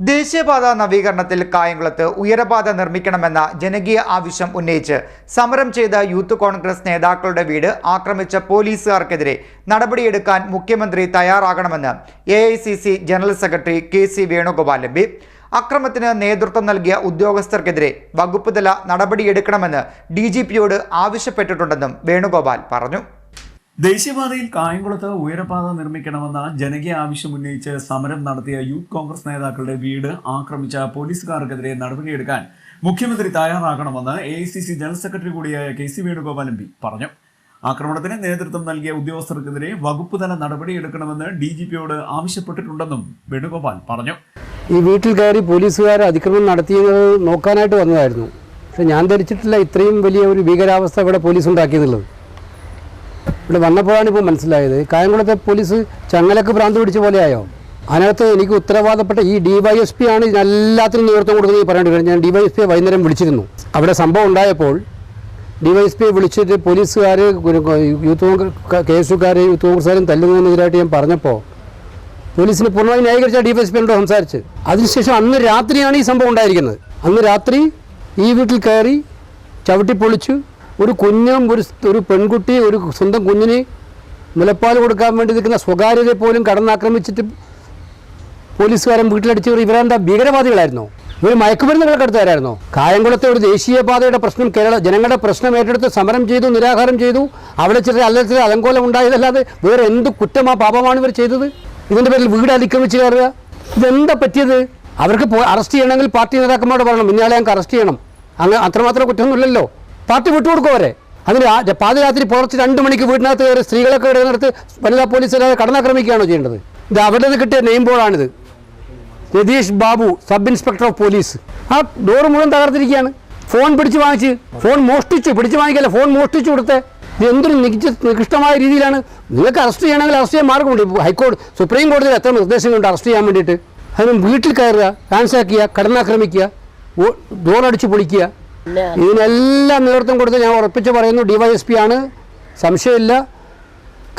ദേശീയപാത നവീകരണത്തിൽ കായംകുളത്ത് ഉയരപാത നിർമ്മിക്കണമെന്ന ജനകീയ ആവശ്യം ഉന്നയിച്ച് സമരം ചെയ്ത യൂത്ത് കോൺഗ്രസ് നേതാക്കളുടെ വീട് ആക്രമിച്ച പോലീസുകാർക്കെതിരെ നടപടിയെടുക്കാൻ മുഖ്യമന്ത്രി തയ്യാറാകണമെന്ന് A general secretary K C Venugopal M അക്രമത്തിന് നേതൃത്വം നൽകിയ ഉദ്യോഗസ്ഥർക്കെതിരെ വകുപ്പുതല നടപടിയെടുക്കണമെന്ന് ഡി ജി പിയോട് ആവശ്യപ്പെട്ടിട്ടുണ്ടെന്നും വേണുഗോപാൽ പറഞ്ഞു. ദേശീയപാതയിൽ കായംകുളത്ത് ഉയരപാത നിർമ്മിക്കണമെന്ന ജനകീയ ആവശ്യം ഉന്നയിച്ച് സമരം നടത്തിയ യൂത്ത് കോൺഗ്രസ് നേതാക്കളുടെ വീട് ആക്രമിച്ച പോലീസുകാർക്കെതിരെ നടപടിയെടുക്കാൻ മുഖ്യമന്ത്രി തയ്യാറാകണമെന്ന് എ ജനറൽ സെക്രട്ടറി കൂടിയായ K C Venugopal M P പറഞ്ഞു. ആക്രമണത്തിന് നേതൃത്വം നൽകിയ ഉദ്യോഗസ്ഥർക്കെതിരെ വകുപ്പുതല നടപടിയെടുക്കണമെന്ന് ഡി ജി പിയോട് ആവശ്യപ്പെട്ടിട്ടുണ്ടെന്നും വേണുഗോപാൽ പറഞ്ഞു. ഈ വീട്ടിൽ കയറി പോലീസുകാർ അതിക്രമം നടത്തിയത് നോക്കാനായിട്ട് വന്നതായിരുന്നു. പക്ഷെ ഞാൻ ധരിച്ചിട്ടില്ല ഇത്രയും വലിയ ഒരു ഭീകരാവസ്ഥ ഇവിടെ പോലീസ് ഉണ്ടാക്കിയെന്നുള്ളത് ഇവിടെ വന്നപ്പോഴാണ് ഇപ്പോൾ മനസ്സിലായത്. കായംകുളത്തെ പോലീസ് ചങ്ങലക്ക് ഭ്രാന്ത് പിടിച്ച പോലെയായോ? അതിനകത്ത് എനിക്ക് ഉത്തരവാദപ്പെട്ട ഈ ഡിവൈഎസ്പി ആണ് ഇതിനെല്ലാത്തിനും നേതൃത്വം കൊടുക്കുന്നത് ഈ പറയേണ്ടി ഞാൻ എസ് പിയെ വൈകുന്നേരം വിളിച്ചിരുന്നു. അവിടെ സംഭവം ഉണ്ടായപ്പോൾ ഡിവൈഎസ് പിയെ വിളിച്ചിട്ട് പോലീസുകാർ യൂത്ത് കോൺഗ്രസ് കെ എസ് യുക്കാർ യൂത്ത് കോൺഗ്രസ്സുകാരും തല്ലുന്നതിനെതിരായിട്ട് ഞാൻ പറഞ്ഞപ്പോൾ പോലീസിന് പൂർണമായി ന്യായീകരിച്ച ഡി എസ് പിയോട് സംസാരിച്ച്. അതിനുശേഷം അന്ന് രാത്രിയാണ് ഈ സംഭവം ഉണ്ടായിരിക്കുന്നത്. അന്ന് രാത്രി ഈ വീട്ടിൽ കയറി ചവിട്ടി പൊളിച്ചു ഒരു കുഞ്ഞും ഒരു ഒരു പെൺകുട്ടി ഒരു സ്വന്തം കുഞ്ഞിന് മുലപ്പാൽ കൊടുക്കാൻ വേണ്ടി നിൽക്കുന്ന സ്വകാര്യതയെ പോലും കടന്നാക്രമിച്ചിട്ട് പോലീസുകാരൻ വീട്ടിലടിച്ചവർ ഇവരെന്താ ഭീകരവാദികളായിരുന്നു? ഇവർ മയക്കുമരുന്നുകളൊക്കെ എടുത്തവരായിരുന്നു കായംകുളത്തെ ഒരു ദേശീയപാതയുടെ പ്രശ്നം കേരള ജനങ്ങളുടെ പ്രശ്നം ഏറ്റെടുത്ത് സമരം ചെയ്തു നിരാഹാരം ചെയ്തു. അവിടെ ചില അല്ലത്തിൽ അലങ്കോലം ഉണ്ടായതല്ലാതെ വേറെ എന്ത് കുറ്റമാ പാപമാണ് ഇവർ ചെയ്തത്? ഇതിന്റെ പേരിൽ വീട് അതിക്രമിച്ച് കയറുക. ഇതെന്താ പറ്റിയത്? അവർക്ക് അറസ്റ്റ് ചെയ്യണമെങ്കിൽ പാർട്ടി നേതാക്കന്മാരോട് പറയണം ഇന്നയാളെ ഞങ്ങൾക്ക് അറസ്റ്റ് ചെയ്യണം. അങ്ങനെ അത്രമാത്രം കുറ്റമൊന്നുമില്ലല്ലോ. പാർട്ടി വിട്ടുകൊടുക്കും അവരെ. അതിന് പാതിരാത്രി പുറത്ത് രണ്ട് മണിക്ക് വീടിനകത്ത് കയറി സ്ത്രീകളൊക്കെ ഇടുന്നിടത്ത് വനിതാ പോലീസുകാരെ കടന്നാക്രമിക്കുകയാണോ ചെയ്യേണ്ടത്. ഇത് അവിടെ നിന്ന് കിട്ടിയ name ബോർഡാണിത്. Ratheesh Babu sub inspector of police. ആ ഡോർ മുഴുവൻ തകർത്തിരിക്കുകയാണ്. ഫോൺ പിടിച്ച് വാങ്ങിച്ച് ഫോൺ മോഷ്ടിച്ചു പിടിച്ച് വാങ്ങിക്കല്ല ഫോൺ മോഷ്ടിച്ചു കൊടുത്തേ. ഇത് എന്തൊരു നികിച്ച നികൃഷ്ടമായ രീതിയിലാണ്. നിങ്ങൾക്ക് അറസ്റ്റ് ചെയ്യണമെങ്കിൽ അറസ്റ്റ് ചെയ്യാൻ മാർഗമുണ്ട്. ഹൈക്കോടതി സുപ്രീം കോടതിയിൽ എത്ര നിർദ്ദേശങ്ങളുണ്ട് അറസ്റ്റ് ചെയ്യാൻ വേണ്ടിയിട്ട്. അതിന് വീട്ടിൽ കയറുക റാൻസാക്കുക കടന്നാക്രമിക്കുക ഡോറടിച്ച് പൊളിക്കുക ഇതിനെല്ലാം നേതൃത്വം കൊടുത്ത് ഞാൻ ഉറപ്പിച്ച് പറയുന്നു ഡി വൈ എസ് പി ആണ്. സംശയമില്ല.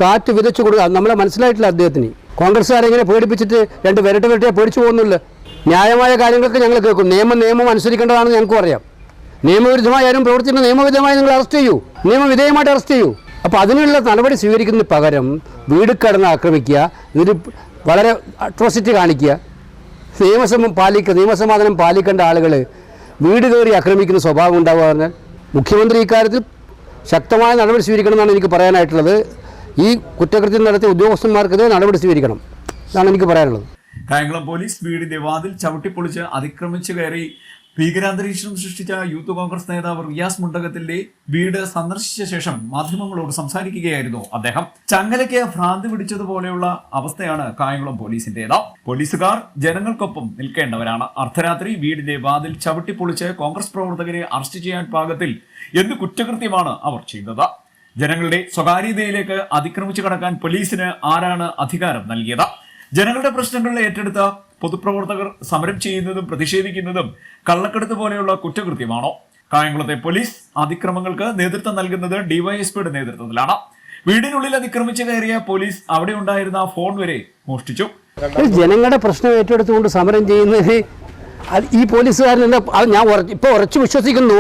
കാറ്റ് വിതച്ചു കൊടുക്കുക നമ്മളെ മനസ്സിലായിട്ടില്ല അദ്ദേഹത്തിന്. കോൺഗ്രസ്സുകാരെങ്ങനെ പേടിപ്പിച്ചിട്ട് രണ്ട് വിരട്ട് വിരട്ടിയെ പേടിച്ചു പോകുന്നില്ല ന്യായമായ കാര്യങ്ങളൊക്കെ ഞങ്ങൾ കേൾക്കും. നിയമം നിയമം അനുസരിക്കേണ്ടതാണെന്ന് ഞങ്ങൾക്കും അറിയാം. നിയമവിരുദ്ധമായി ആരും പ്രവർത്തിക്കുന്ന നിയമവിധമായി നിങ്ങൾ അറസ്റ്റ് ചെയ്യൂ. നിയമവിധേയമായിട്ട് അറസ്റ്റ് ചെയ്യൂ. അപ്പോൾ അതിനുള്ള നടപടി സ്വീകരിക്കുന്നതിന് പകരം വീട് കടന്ന് ആക്രമിക്കുക ഇതിൽ വളരെ അട്രോസിറ്റി കാണിക്കുക. നിയമസമം പാലിക്കുക നിയമസമാധാനം പാലിക്കേണ്ട ആളുകൾ വീട് കയറി ആക്രമിക്കുന്ന സ്വഭാവം ഉണ്ടാവുക പറഞ്ഞാൽ മുഖ്യമന്ത്രി ഇക്കാര്യത്തിൽ ശക്തമായ നടപടി സ്വീകരിക്കണമെന്നാണ് എനിക്ക് പറയാനായിട്ടുള്ളത്. ഈ കുറ്റകൃത്യം നടത്തിയ ഉദ്യോഗസ്ഥന്മാർക്കെതിരെ നടപടി സ്വീകരിക്കണം എന്നാണ് എനിക്ക് പറയാനുള്ളത്. കായംകുളം പോലീസ് വീടിന്റെ വാതിൽ ചവിട്ടിപ്പൊളിച്ച് അതിക്രമിച്ചു കയറി ഭീകരാന്തരീക്ഷം സൃഷ്ടിച്ച യൂത്ത് കോൺഗ്രസ് നേതാവ് റിയാസ് മുണ്ടകത്തിന്റെ വീട് സന്ദർശിച്ച ശേഷം മാധ്യമങ്ങളോട് സംസാരിക്കുകയായിരുന്നു അദ്ദേഹം. ചങ്ങലയ്ക്ക് ഭ്രാന്തി പിടിച്ചതുപോലെയുള്ള അവസ്ഥയാണ് കായംകുളം പോലീസിന്റേത്. പോലീസുകാർ ജനങ്ങൾക്കൊപ്പം നിൽക്കേണ്ടവരാണ്. അർദ്ധരാത്രി വീടിന്റെ വാതിൽ ചവിട്ടിപ്പൊളിച്ച് കോൺഗ്രസ് പ്രവർത്തകരെ അറസ്റ്റ് ചെയ്യാൻ പാകത്തിൽ എന്ത് കുറ്റകൃത്യമാണ് അവർ ചെയ്തത്. ജനങ്ങളുടെ സ്വകാര്യതയിലേക്ക് അതിക്രമിച്ചു കടക്കാൻ പോലീസിന് ആരാണ് അധികാരം നൽകിയത്? ജനങ്ങളുടെ പ്രശ്നങ്ങളിൽ ഏറ്റെടുത്ത പൊതുപ്രവർത്തകർ സമരം ചെയ്യുന്നതും പ്രതിഷേധിക്കുന്നതും കള്ളക്കടത്ത് പോലെയുള്ള കുറ്റകൃത്യമാണോ? കായംകുളത്തെ പോലീസ് അതിക്രമങ്ങൾക്ക് നേതൃത്വം നൽകുന്നത് ഡിവൈഎസ്പിയുടെ നേതൃത്വത്തിലാണ്. വീടിനുള്ളിൽ അതിക്രമിച്ചു കയറിയ പോലീസ് അവിടെ ഉണ്ടായിരുന്ന ഫോൺ വരെ മോഷ്ടിച്ചു. ജനങ്ങളുടെ പ്രശ്നം ഏറ്റെടുത്തുകൊണ്ട് സമരം ചെയ്യുന്നതിന് ഈ അത് ഞാൻ ഇപ്പോൾ ഉറച്ച് വിശ്വസിക്കുന്നു.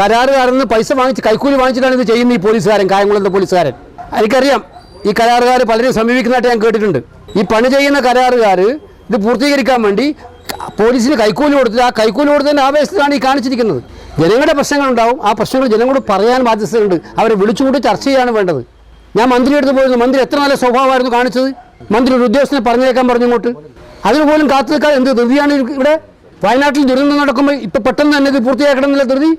കരാറുകാരൻ പൈസ വാങ്ങിച്ച് കൈക്കൂലി വാങ്ങിച്ചിട്ടാണ് ഇത് ചെയ്യുന്നത് ഈ പോലീസുകാരൻ കായംകുളത്തെ പോലീസുകാരൻ. എനിക്കറിയാം ഈ കരാറുകാർ പലരും സമീപിക്കുന്നതായിട്ട് ഞാൻ കേട്ടിട്ടുണ്ട്. ഈ പണി ചെയ്യുന്ന കരാറുകാർ ഇത് പൂർത്തീകരിക്കാൻ വേണ്ടി പോലീസിന് കൈക്കൂലി കൊടുത്തിട്ട് ആ കൈക്കൂലി കൊടുത്തതിന്റെ ആവേശത്തിലാണ് ഈ കാണിച്ചിരിക്കുന്നത്. ജനങ്ങളുടെ പ്രശ്നങ്ങളുണ്ടാവും. ആ പ്രശ്നങ്ങൾ ജനങ്ങളോട് പറയാൻ ബാധ്യതയുണ്ട് അവരെ വിളിച്ചുകൊണ്ട് ചർച്ച ചെയ്യാണ് വേണ്ടത്. ഞാൻ മന്ത്രി അടുത്ത് പോയിരുന്നു. മന്ത്രി എത്ര നല്ല സ്വഭാവമായിരുന്നു കാണിച്ചത്. മന്ത്രി ഒരു ഉദ്യോഗസ്ഥനെ പറഞ്ഞേക്കാൻ പറഞ്ഞു ഇങ്ങോട്ട്. അതിന് പോലും കാത്തു നിൽക്കാൻ എന്ത് ധൃതിയാണ് ഇവിടെ? വയനാട്ടിൽ ദുരന്തം നടക്കുമ്പോൾ ഇപ്പം പെട്ടെന്ന് തന്നെ ഇത് പൂർത്തിയാക്കണമെന്നില്ല ധൃതി?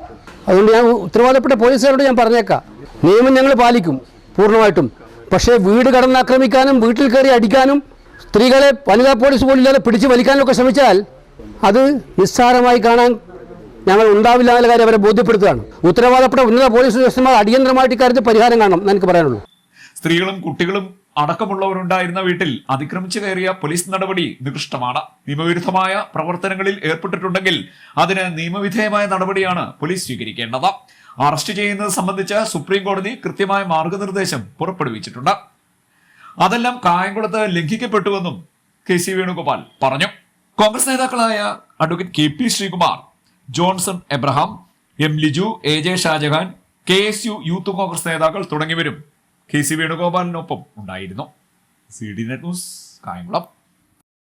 അതുകൊണ്ട് ഞാൻ ഉത്തരവാദപ്പെട്ട പോലീസുകാരോട് ഞാൻ പറഞ്ഞേക്കാം. നിയമം ഞങ്ങൾ പാലിക്കും പൂർണമായിട്ടും. പക്ഷേ വീട് കടന്നാക്രമിക്കാനും വീട്ടിൽ കയറി അടിക്കാനും സ്ത്രീകളെ വനിതാ പോലീസ് പോലും പിടിച്ചു വലിക്കാനൊക്കെ ശ്രമിച്ചാൽ അത് നിസ്സാരമായി കാണാൻ ഞങ്ങൾ ഉണ്ടാവില്ല എന്നുള്ള കാര്യം അവരെ ബോധ്യപ്പെടുത്തുകയാണ്. ഉത്തരവാദപ്പെട്ട ഉന്നത പോലീസ് ഉദ്യോഗസ്ഥന്മാർ അടിയന്തരമായിട്ട് ഇക്കാര്യത്തിൽ പരിഹാരം കാണണം എന്ന് എനിക്ക് പറയാനുള്ളൂ. സ്ത്രീകളും കുട്ടികളും അടക്കമുള്ളവരുണ്ടായിരുന്ന വീട്ടിൽ അതിക്രമിച്ചു കയറിയ പോലീസ് നടപടി നികൃഷ്ടമാണ്. നിയമവിരുദ്ധമായ പ്രവർത്തനങ്ങളിൽ ഏർപ്പെട്ടിട്ടുണ്ടെങ്കിൽ അതിന് നിയമവിധേയമായ നടപടിയാണ് പോലീസ് സ്വീകരിക്കേണ്ടത്. അറസ്റ്റ് ചെയ്യുന്നത് സംബന്ധിച്ച് സുപ്രീം കോടതി കൃത്യമായ മാർഗനിർദ്ദേശം പുറപ്പെടുവിച്ചിട്ടുണ്ട്. അതെല്ലാം കായംകുളത്ത് ലംഘിക്കപ്പെട്ടുവെന്നും കെ സി വേണുഗോപാൽ പറഞ്ഞു. കോൺഗ്രസ് നേതാക്കളായ advocate K P Sreekumar Johnson Abraham M Liju A J Shajahan K S U youth Congress നേതാക്കൾ തുടങ്ങിയവരും കെ സി വേണുഗോപാലിനൊപ്പം ഉണ്ടായിരുന്നു. C D net news Kayamkulam.